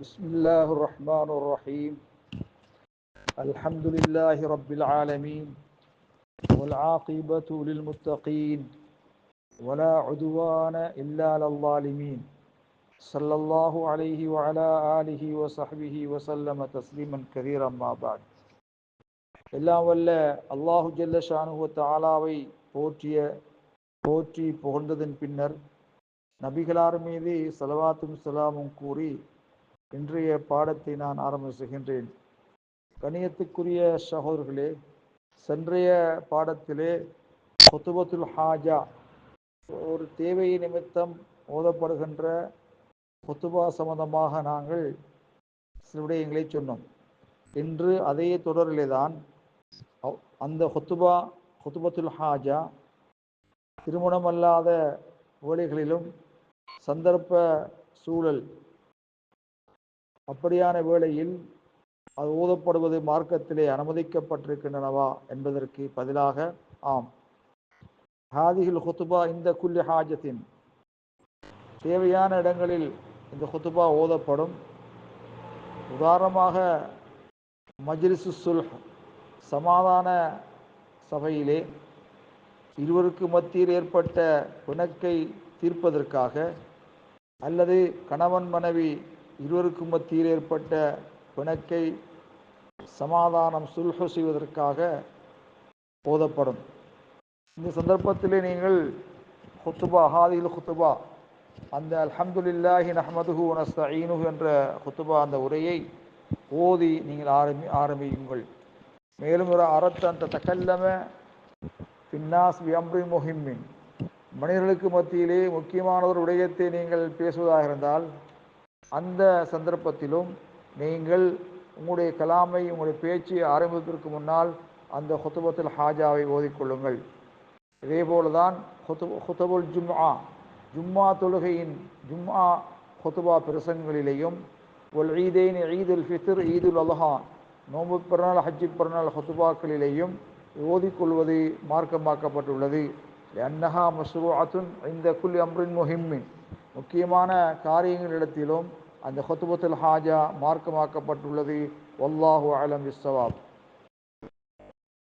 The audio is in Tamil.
بسم الله الرحمن الرحيم الحمد لله رب العالمين والعاقبة للمتقين ولا عدوان إلا على الظالمين صلى الله عليه وعلى آله وصحبه وسلم تسليما كثيرا ما بعد எல்லாம் வல்ல அல்லாஹு ஜல்ல ஷானுவ தாலாவை போற்றிய போற்றி புகழ்ந்ததன் பின்னர் நபிகளார் மீது சலவாத்தும் சலாமும் கூறி இன்றைய பாடத்தை நான் ஆரம்ப கணியத்துக்குரிய சகோதரர்களே சென்றைய பாடத்திலே கொத்துபத்துல் ஹாஜா ஒரு தேவை நிமித்தம் ஓதப்படுகின்ற கொத்துபா சம்பந்தமாக நாங்கள் சில விடயங்களை சொன்னோம். இன்று அதே தொடரிலே தான் அந்த ஹொத்துபா ஹொத்துபத்துல் ஹாஜா திருமணமல்லாத வேலைகளிலும் சந்தர்ப்ப சூழல் அப்படியான வேளையில் அது ஊதப்படுவது மார்க்கத்திலே அனுமதிக்கப்பட்டிருக்கின்றனவா என்பதற்கு பதிலாக ஆம். ஹாதிகில் ஹுத்துபா இந்த குல்லி ஹாஜத்தின். தேவையான இடங்களில் இந்த ஹுத்துபா ஓதப்படும். உதாரணமாக மஜ்லிசு சுல்ஹ் சமாதான சபையிலே இருவருக்கு மத்தியில் ஏற்பட்ட பிணக்கை தீர்ப்பதற்காக அல்லது கணவன் மனைவி இருவருக்கும் மத்தியில் ஏற்பட்ட பிணக்கை சமாதானம் சுல்ஹு செய்வதற்காக போதப்படும் இந்த சந்தர்ப்பத்திலே நீங்கள் ஹுத்துபா ஹாதில் ஹுத்துபா அந்த அல்ஹம்துலில்லாஹி நஹமதுஹு நஸ்தஈனுஹு என்ற ஹுத்துபா அந்த உரையை ஓதி நீங்கள் ஆரம்பி ஆரம்பியுங்கள். மேலும் ஒரு அறத்து அந்த தக்கல்லம பின்னாஸ் வியம்ரின் முஹிம்மின். மனிதர்களுக்கு மத்தியிலே முக்கியமான ஒரு விடயத்தை நீங்கள் பேசுவதாக இருந்தால் அந்த சந்தர்ப்பத்திலும் நீங்கள் உங்களுடைய கலாமை உங்களுடைய பேச்சை ஆரம்பிப்பதற்கு முன்னால் அந்த ஹுத்துபத்தில் ஹாஜாவை ஓதிக்கொள்ளுங்கள் இதே தான் ஹுத்து ஹுத்தபுல் ஜும்ஆ ஜும்மா தொழுகையின் ஜும்ஆ ஹுத்துபா பிரசங்களிலேயும் ஒல் ஈதேன் ஈதுல் ஃபித்ர் ஈதுல் அலஹா நோம்பு பிறநாள் ஹஜ்ஜி பிறநாள் ஹுத்துபாக்களிலேயும் ஓதிக்கொள்வது மார்க்கமாக்கப்பட்டுள்ளது. அன்னஹா மஸ்ரூஅத்துன் இந்த குல் அம்ரின் முஹிம்மின். முக்கியமான காரியங்களிடத்திலும் அந்த ஹொத்துபத்துல் ஹாஜா மார்க்கமாக்கப்பட்டுள்ளது. வல்லாஹு அலம் இஸ்ஸவாப்